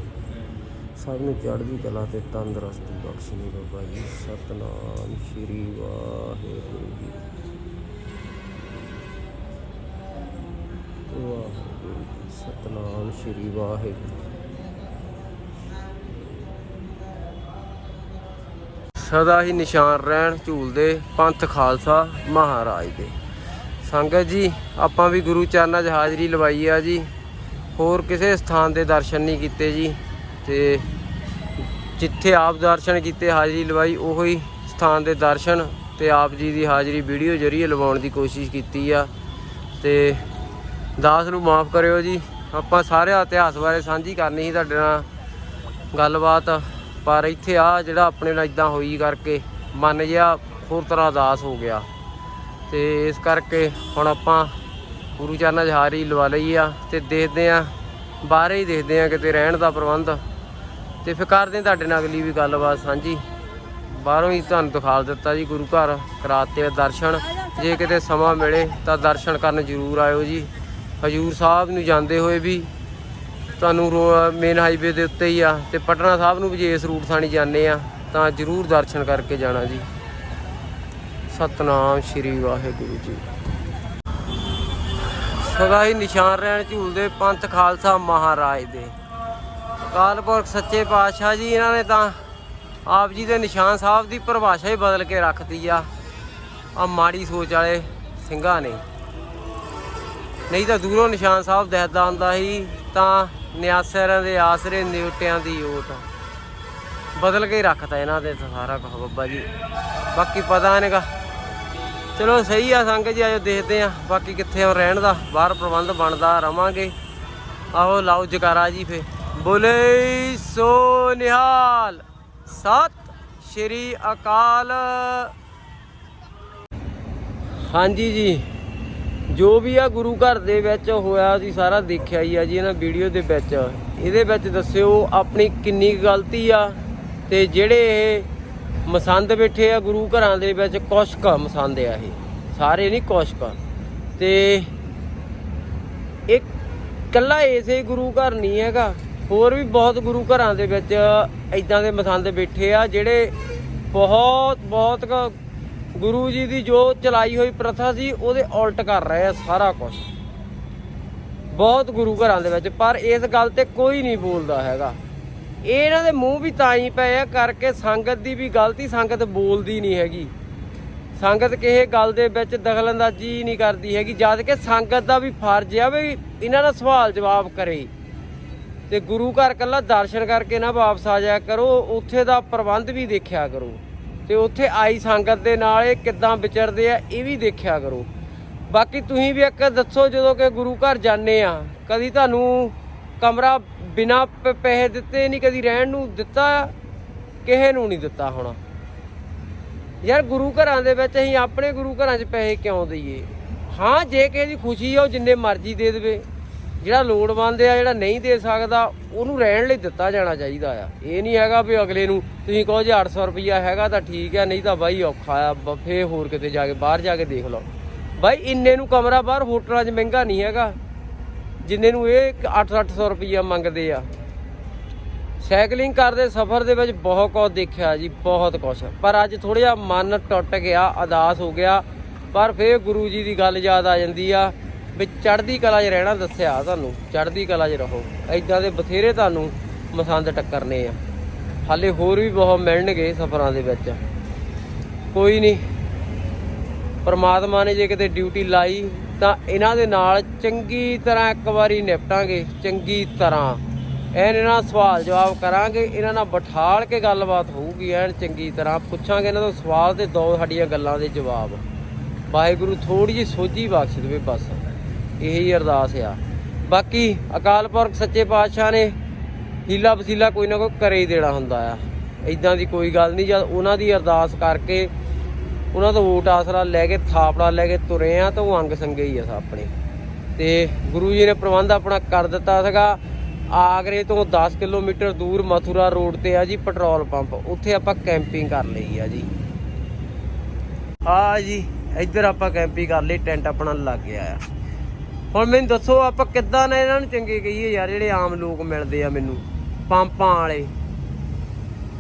ਸਭ ਨੂੰ ਚੜ੍ਹਦੀ ਕਲਾ ਤੇ ਤੰਦਰੁਸਤੀ ਬਖਸ਼ਣੀ ਬਾਬਾ ਜੀ। ਸਤਨਾਮ ਸ੍ਰੀ ਵਾਹਿਗੁਰੂ ਜੀ। ਵਾਹਿਗੁਰੂ ਸਤਨਾਮ ਸ੍ਰੀ ਵਾਹਿਗੁਰੂ ਸਦਾ ਹੀ ਨਿਸ਼ਾਨ ਰਹਿਣ ਝੂਲਦੇ ਪੰਥ ਖਾਲਸਾ ਮਹਾਰਾਜ ਦੇ। ਸੰਗਤ ਜੀ, ਆਪਾਂ ਵੀ ਗੁਰੂ ਚਰਨਾਂ 'ਚ ਹਾਜ਼ਰੀ ਲਵਾਈ ਆ ਜੀ। ਹੋਰ ਕਿਸੇ ਸਥਾਨ ਦੇ ਦਰਸ਼ਨ ਨਹੀਂ ਕੀਤੇ ਜੀ। ਤੇ ਜਿੱਥੇ ਆਪ ਦਰਸ਼ਨ ਕੀਤੇ, ਹਾਜ਼ਰੀ ਲਵਾਈ, ਉਹੀ ਸਥਾਨ ਦੇ ਦਰਸ਼ਨ ਤੇ ਆਪ ਜੀ ਦੀ ਹਾਜ਼ਰੀ ਵੀਡੀਓ ਜਰੀਏ ਲਵਾਉਣ ਦੀ ਕੋਸ਼ਿਸ਼ ਕੀਤੀ ਆ। ਤੇ ਦਾਸ ਨੂੰ ਮਾਫ ਕਰਿਓ ਜੀ। ਆਪਾਂ ਸਾਰੇ ਇਤਿਹਾਸ ਬਾਰੇ ਸਾਂਝੀ ਕਰਨੀ ਸੀ ਤੁਹਾਡੇ ਨਾਲ ਗੱਲਬਾਤ, ਪਰ ਇੱਥੇ ਆ ਜਿਹੜਾ ਆਪਣੇ ਨਾਲ ਇਦਾਂ ਹੋਈ ਕਰਕੇ ਮਨ ਜਿਹਾ ਹੋਰ ਤਰ੍ਹਾਂ ਉਦਾਸ ਹੋ ਗਿਆ। ਤੇ ਇਸ ਕਰਕੇ ਹੁਣ ਆਪਾਂ ਗੁਰੂ ਚਰਨਾਂ 'ਚ ਹਾਜ਼ਰੀ ਲਵਾ ਲਈ ਆ ਤੇ ਦੇਖਦੇ ਆ ਬਾਹਰ ਹੀ ਦੇਖਦੇ ਆ ਕਿਤੇ ਰਹਿਣ ਦਾ ਪ੍ਰਬੰਧ। ਤੇ ਫਿਰ ਕਰਦੇ ਹਾਂ ਤੁਹਾਡੇ ਨਾਲ ਅਗਲੀ ਵੀ ਗੱਲਬਾਤ ਸਾਂਝੀ। ਬਾਹਰੋਂ ਹੀ ਤੁਹਾਨੂੰ ਦਿਖਾ ਦਿੱਤਾ ਜੀ ਗੁਰੂ ਘਰ ਕਰਾਤੇ ਆ ਦਰਸ਼ਨ। ਜੇ ਕਿਤੇ ਸਮਾਂ ਮਿਲੇ ਤਾਂ ਦਰਸ਼ਨ ਕਰਨ ਜ਼ਰੂਰ ਆਇਓ ਜੀ। ਹਜੂਰ ਸਾਹਿਬ ਨੂੰ ਜਾਂਦੇ ਹੋਏ ਵੀ ਤੁਹਾਨੂੰ ਮੇਨ ਹਾਈਵੇ ਦੇ ਉੱਤੇ ਹੀ ਆ ਤੇ ਪਟਨਾ ਸਾਹਿਬ ਨੂੰ ਵੀ ਜੇ ਇਸ ਰੂਟ ਥਾਣੀ ਜਾਂਦੇ ਆ ਤਾਂ ਜ਼ਰੂਰ ਦਰਸ਼ਨ ਕਰਕੇ ਜਾਣਾ ਜੀ। ਸਤਨਾਮ ਸ੍ਰੀ ਵਾਹਿਗੁਰੂ ਜੀ। ਸਦਾ ਹੀ ਨਿਸ਼ਾਨ ਰਹਿਣ ਝੂਲਦੇ ਪੰਥ ਖਾਲਸਾ ਮਹਾਰਾਜ ਦੇ। ਅਕਾਲ ਪੁਰਖ ਸੱਚੇ ਪਾਤਸ਼ਾਹ ਜੀ, ਇਹਨਾਂ ਨੇ ਤਾਂ ਆਪ ਜੀ ਦੇ ਨਿਸ਼ਾਨ ਸਾਹਿਬ ਦੀ ਪਰਿਭਾਸ਼ਾ ਹੀ ਬਦਲ ਕੇ ਰੱਖਤੀ ਆ। ਆ ਮਾੜੀ ਸੋਚ ਵਾਲੇ ਸਿੰਘਾਂ ਨੇ। ਨਹੀਂ ਤਾਂ ਦੂਰੋਂ ਨਿਸ਼ਾਨ ਸਾਹਿਬ ਦਿਖਦਾ ਹੁੰਦਾ ਸੀ, ਤਾਂ ਨਿਆਸਰਾਂ ਦੇ ਆਸਰੇ ਨਿਉਟਿਆਂ ਦੀ ਓਟ ਬਦਲ ਕੇ ਹੀ ਰੱਖਤਾ ਇਹਨਾਂ ਦੇ ਸਾਰਾ ਕੁਝ ਬੱਬਾ ਜੀ। ਬਾਕੀ ਪਤਾ ਨਹੀਂਗਾ ਚਲੋ ਸਹੀ ਆ ਸੰਗਤ ਜੀ, ਆਜੋ ਦੇਖਦੇ ਆ ਬਾਕੀ ਕਿੱਥੇ ਹੁਣ ਰਹਿਣ ਦਾ, ਬਾਹਰ ਪ੍ਰਬੰਧ ਬਣਦਾ, ਰਵਾਂਗੇ। ਆਓ ਲਾਓ ਜਕਾਰਾ ਜੀ ਫੇ ਬੋਲੇ ਸੋ ਨਿਹਾਲ। ਸਤਿ ਸ਼੍ਰੀ ਅਕਾਲ। ਹਾਂਜੀ ਜੀ, ਜੋ ਵੀ ਆ ਗੁਰੂ ਘਰ ਦੇ ਵਿੱਚ ਹੋਇਆ ਸੀ ਸਾਰਾ ਦੇਖਿਆ ਹੀ ਆ ਜੀ ਇਹਨਾਂ ਵੀਡੀਓ ਦੇ ਵਿੱਚ। ਇਹਦੇ ਵਿੱਚ ਦੱਸਿਓ ਆਪਣੀ ਕਿੰਨੀ ਕੁ ਗਲਤੀ ਆ ਤੇ ਜਿਹੜੇ ਇਹ ਮਸੰਦ ਬੈਠੇ ਆ, ਗੁਰੂ ਘਰਾਂ ਦੇ ਵਿੱਚ ਕੁਛ ਮਸੰਦ ਆ ਇਹ। ਸਾਰੇ ਨਹੀਂ ਕੁਛ ਕੁ ਤੇ ਇੱਕ ਕੱਲਾ ਇਸੇ ਗੁਰੂ ਘਰ ਨਹੀਂ ਹੈਗਾ, ਹੋਰ ਵੀ ਬਹੁਤ ਗੁਰੂ ਘਰਾਂ ਦੇ ਵਿੱਚ ਇਦਾਂ ਦੇ ਮਸੰਦ ਬੈਠੇ ਆ, ਜਿਹੜੇ ਬਹੁਤ ਬਹੁਤ ਗੁਰੂ ਜੀ ਦੀ ਜੋ ਚਲਾਈ ਹੋਈ ਪ੍ਰਥਾ ਸੀ, ਉਹਦੇ ਉਲਟ ਕਰ ਰਹੇ ਆ ਸਾਰਾ ਕੁਝ ਬਹੁਤ ਗੁਰੂ ਘਰਾਂ ਦੇ ਵਿੱਚ, ਪਰ ਇਸ ਗੱਲ ਤੇ ਕੋਈ ਨਹੀਂ ਬੋਲਦਾ ਹੈਗਾ। ਇਹ ਇਹਨਾਂ ਦੇ ਮੂੰਹ ਵੀ ਤਾਂ ਹੀ ਪਏ ਆ ਕਰਕੇ ਸੰਗਤ ਦੀ ਵੀ ਗਲਤੀ ਸੰਗਤ ਬੋਲਦੀ ਨਹੀਂ ਹੈਗੀ। ਸੰਗਤ ਕਿਸੇ ਗੱਲ ਦੇ ਵਿੱਚ ਦਖਲਅੰਦਾਜ਼ੀ ਨਹੀਂ ਕਰਦੀ ਹੈਗੀ, ਜਦ ਕਿ ਸੰਗਤ ਦਾ ਵੀ ਫਰਜ਼ ਆ ਵੀ ਇਹਨਾਂ ਦਾ ਸਵਾਲ ਜਵਾਬ ਕਰੇ। ਤੇ ਗੁਰੂ ਘਰ ਕੱਲਾ ਦਰਸ਼ਨ ਕਰਕੇ ਨਾ ਵਾਪਸ ਆ ਜਾਇਆ ਕਰੋ, ਉੱਥੇ ਦਾ ਪ੍ਰਬੰਧ ਵੀ ਦੇਖਿਆ ਕਰੋ। ਤੇ ਉੱਥੇ ਆਈ ਸੰਗਤ ਦੇ ਨਾਲ, ਇਹ ਕਿੱਦਾਂ ਵਿਚਰਦੇ ਆ, ਇਹ ਵੀ ਦੇਖਿਆ ਕਰੋ। ਬਾਕੀ ਤੁਸੀਂ ਵੀ ਇੱਕ ਦੱਸੋ ਜਦੋਂ ਕਿ ਗੁਰੂ ਘਰ ਜਾਂਦੇ ਆ, ਕਦੀ ਤੁਹਾਨੂੰ ਕਮਰਾ ਬਿਨਾ ਪੈਸੇ ਦਿੱਤੇ ਨਹੀਂ, ਕਦੀ ਰਹਿਣ ਨੂੰ ਦਿੱਤਾ, ਕਿਸੇ ਨੂੰ ਨਹੀਂ ਦਿੱਤਾ ਹੋਣਾ। ਯਾਰ ਗੁਰੂ ਘਰਾਂ ਦੇ ਵਿੱਚ ਅਸੀਂ ਆਪਣੇ ਗੁਰੂ ਘਰਾਂ 'ਚ ਪੈਸੇ ਕਿਉਂ ਦਈਏ? ਹਾਂ, ਜੇ ਕਿਸੇ ਦੀ ਖੁਸ਼ੀ ਆ, ਉਹ ਜਿੰਨੇ ਮਰਜ਼ੀ ਦੇ ਦੇਵੇ। ਜਿਹੜਾ ਲੋੜਵੰਦ ਆ, ਜਿਹੜਾ ਨਹੀਂ ਦੇ ਸਕਦਾ, ਉਹਨੂੰ ਰਹਿਣ ਲਈ ਦਿੱਤਾ ਜਾਣਾ ਚਾਹੀਦਾ ਆ। ਇਹ ਨਹੀਂ ਹੈਗਾ ਵੀ ਅਗਲੇ ਨੂੰ ਤੁਸੀਂ ਕਹੋ ਜੇ 800 ਰੁਪਈਆ ਹੈਗਾ ਤਾਂ ਠੀਕ ਆ, ਨਹੀਂ ਤਾਂ ਬਾਈ ਔਖਾ ਆ, ਬ- ਫੇਰ ਹੋਰ ਕਿਤੇ ਜਾ ਕੇ, ਬਾਹਰ ਜਾ ਕੇ ਦੇਖ ਲਓ। ਬਾਈ, ਇੰਨੇ ਨੂੰ ਕਮਰਾ ਬਾਹਰ ਹੋਟਲਾਂ 'ਚ ਮਹਿੰਗਾ ਨਹੀਂ ਹੈਗਾ। ਜਿੰਨੇ ਨੂੰ ਇਹ 8-800 ਰੁਪਈਆ ਮੰਗਦੇ ਆ। ਸਾਈਕਲਿੰਗ ਕਰਦੇ ਸਫ਼ਰ ਦੇ ਵਿੱਚ ਬਹੁਤ ਕੁਝ ਦੇਖਿਆ ਜੀ, ਬਹੁਤ ਕੁਝ ਪਰ ਅੱਜ ਥੋੜਾ ਜਿਹਾ ਮਨ ਟੁੱਟ ਗਿਆ ਅਦਾਸ ਹੋ ਗਿਆ। ਪਰ ਫੇਰ ਗੁਰੂ ਜੀ ਦੀ ਗੱਲ ਯਾਦ ਆ ਜਾਂਦੀ ਆ ਵੀ ਚੜ੍ਹਦੀ ਕਲਾ 'ਚ ਰਹਿਣਾ ਦੱਸਿਆ ਤੁਹਾਨੂੰ, ਚੜ੍ਹਦੀ ਕਲਾ 'ਚ ਰਹੋ। ਐਦਾਂ ਦੇ ਬਥੇਰੇ ਤੁਹਾਨੂੰ ਮਸੰਦ ਟੱਕਰਨੇ ਆ। ਹਾਲੇ ਹੋਰ ਵੀ ਬਹੁਤ ਮਿਲਣਗੇ ਸਫ਼ਰਾਂ ਦੇ ਵਿੱਚ। ਕੋਈ ਨਹੀਂ, ਪਰਮਾਤਮਾ ਨੇ ਜੇ ਕਿਤੇ ਡਿਊਟੀ ਲਾਈ ਤਾਂ ਇਹਨਾਂ ਦੇ ਨਾਲ ਚੰਗੀ ਤਰ੍ਹਾਂ ਇੱਕ ਵਾਰੀ ਨਿਪਟਾਂਗੇ, ਚੰਗੀ ਤਰ੍ਹਾਂ। ਐਨ ਇਹਨਾਂ ਸਵਾਲ ਜਵਾਬ ਕਰਾਂਗੇ, ਇਹਨਾਂ ਨਾਲ ਬਿਠਾਲ ਕੇ ਗੱਲਬਾਤ ਹੋਊਗੀ ਐਨ ਚੰਗੀ ਤਰ੍ਹਾਂ। ਪੁੱਛਾਂਗੇ ਇਹਨਾਂ ਤੋਂ ਸਵਾਲ ਤੇ ਦੋ ਸਾਡੀਆਂ ਗੱਲਾਂ ਦੇ ਜਵਾਬ। ਵਾਹਿਗੁਰੂ ਥੋੜੀ ਜਿਹੀ ਸੋਝੀ ਬਖਸ਼ ਦੇਵੇ ਬਸ। ਇਹੀ ਅਰਦਾਸ ਆ। ਬਾਕੀ ਅਕਾਲ ਪੁਰਖ ਸੱਚੇ ਪਾਤਸ਼ਾਹ ਨੇ ਹੀਲਾ ਵਸੀਲਾ ਕੋਈ ਨਾ ਕੋਈ ਕਰੇ ਹੀ ਦੇਣਾ ਹੁੰਦਾ ਆ। ਇਦਾਂ ਦੀ ਕੋਈ ਗੱਲ ਨਹੀਂ, ਜਦ ਉਹਨਾਂ ਦੀ ਅਰਦਾਸ ਕਰਕੇ ਉਹਨਾਂ ਤੋਂ ਵੋਟ ਆਸਰਾ ਲੈ ਕੇ ਥਾਪੜਾ ਲੈ ਕੇ ਤੁਰੇ ਆ ਤਾਂ ਉਹ ਅੰਗ ਸੰਗੇ ਹੀ ਆ ਆਪਣੇ। ਤੇ ਗੁਰੂ ਜੀ ਨੇ ਪ੍ਰਬੰਧ ਆਪਣਾ ਕਰ ਦਿੱਤਾ ਸੀਗਾ। ਆਗਰੇ ਤੋਂ 10 ਕਿਲੋਮੀਟਰ ਦੂਰ ਮਥੁਰਾ ਰੋਡ ਤੇ ਆ ਜੀ ਪੈਟਰੋਲ ਪੰਪ। ਉੱਥੇ ਆਪਾਂ ਕੈਂਪਿੰਗ ਕਰ ਲਈ ਆ ਜੀ। ਆ ਜੀ, ਇੱਧਰ ਆਪਾਂ ਕੈਂਪਿੰਗ ਕਰ ਲਈ, ਟੈਂਟ ਆਪਣਾ ਲੱਗ ਗਿਆ ਆ। ਹੁਣ ਮੈਨੂੰ ਦੱਸੋ, ਆਪਾਂ ਕਿੱਦਾਂ ਨੇ ਇਹਨਾਂ ਨੂੰ ਚੰਗੇ ਕਹੀਏ ਯਾਰ, ਜਿਹੜੇ ਆਮ ਲੋਕ ਮਿਲਦੇ ਆ ਮੈਨੂੰ, ਪੰਪਾਂ ਵਾਲੇ।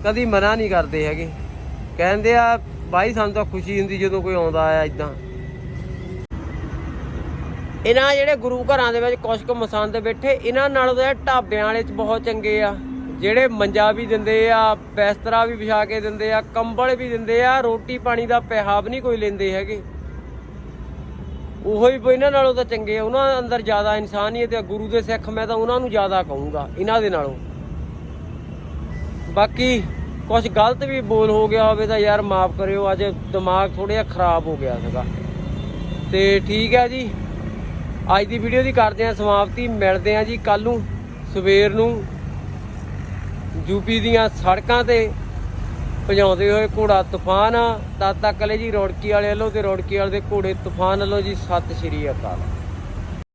ਕਦੀ ਮਨਾ ਨਹੀਂ ਕਰਦੇ ਹੈਗੇ। ਕਹਿੰਦੇ ਆ ਬਾਈ ਸਾਨੂੰ ਤਾਂ ਖੁਸ਼ੀ ਹੁੰਦੀ ਜਦੋਂ ਕੋਈ ਆਉਂਦਾ ਆ ਇਦਾਂ। ਇਹਨਾਂ ਜਿਹੜੇ ਗੁਰੂ ਘਰਾਂ ਦੇ ਵਿੱਚ ਕੁਛ ਕੁ ਮਸੰਦ ਬੈਠੇ, ਇਹਨਾਂ ਨਾਲੋਂ ਤਾਂ ਢਾਬਿਆਂ ਵਾਲੇ ਚ ਬਹੁਤ ਚੰਗੇ ਆ। ਜਿਹੜੇ ਮੰਜਾ ਵੀ ਦਿੰਦੇ ਆ, ਬਿਸਤਰਾ ਵੀ ਵਿਛਾ ਕੇ ਦਿੰਦੇ ਆ, ਕੰਬਲ ਵੀ ਦਿੰਦੇ ਆ, ਰੋਟੀ ਪਾਣੀ ਦਾ ਪੈਸਾ ਵੀ ਨਹੀਂ ਕੋਈ ਲੈਂਦੇ ਹੈਗੇ। ਉਹੋ ਹੀ ਇਹਨਾਂ ਨਾਲੋਂ ਤਾਂ ਚੰਗੇ ਆ। ਉਹਨਾਂ ਅੰਦਰ ਜ਼ਿਆਦਾ ਇਨਸਾਨੀਅਤ ਆ ਗੁਰੂ ਦੇ ਸਿੱਖ ਮੈਂ ਤਾਂ ਉਹਨਾਂ ਨੂੰ ਜ਼ਿਆਦਾ ਕਹੂੰਗਾ, ਇਹਨਾਂ ਦੇ ਨਾਲੋਂ। ਬਾਕੀ ਕੁਝ ਗਲਤ ਵੀ ਬੋਲ ਹੋ ਗਿਆ ਹੋਵੇ ਤਾਂ ਯਾਰ ਮਾਫ ਕਰਿਓ, ਅੱਜ ਦਿਮਾਗ ਥੋੜਾ ਜਿਹਾ ਖਰਾਬ ਹੋ ਗਿਆ ਸੀਗਾ। ਤੇ ਠੀਕ ਹੈ ਜੀ। ਅੱਜ ਦੀ ਵੀਡੀਓ ਦੀ ਕਰਦੇ ਹਾਂ ਸਮਾਪਤੀ, ਮਿਲਦੇ ਹਾਂ ਜੀ ਕੱਲ ਨੂੰ, ਸਵੇਰ ਨੂੰ। ਯੂਪੀ ਦੀਆਂ ਸੜਕਾਂ ਤੇ ਭਜਾਉਂਦੇ ਹੋਏ ਘੋੜਾ ਤੂਫਾਨ ਤਦ ਤੱਕ ਲਈ ਜੀ ਰੋੜਕੀ ਵਾਲੇ ਵੱਲੋਂ ਤੇ ਰੋੜਕੀ ਵਾਲੇ ਦੇ ਘੋੜੇ ਤੂਫਾਨ ਵੱਲੋਂ ਜੀ, ਸਤਿ ਸ਼੍ਰੀ ਅਕਾਲ।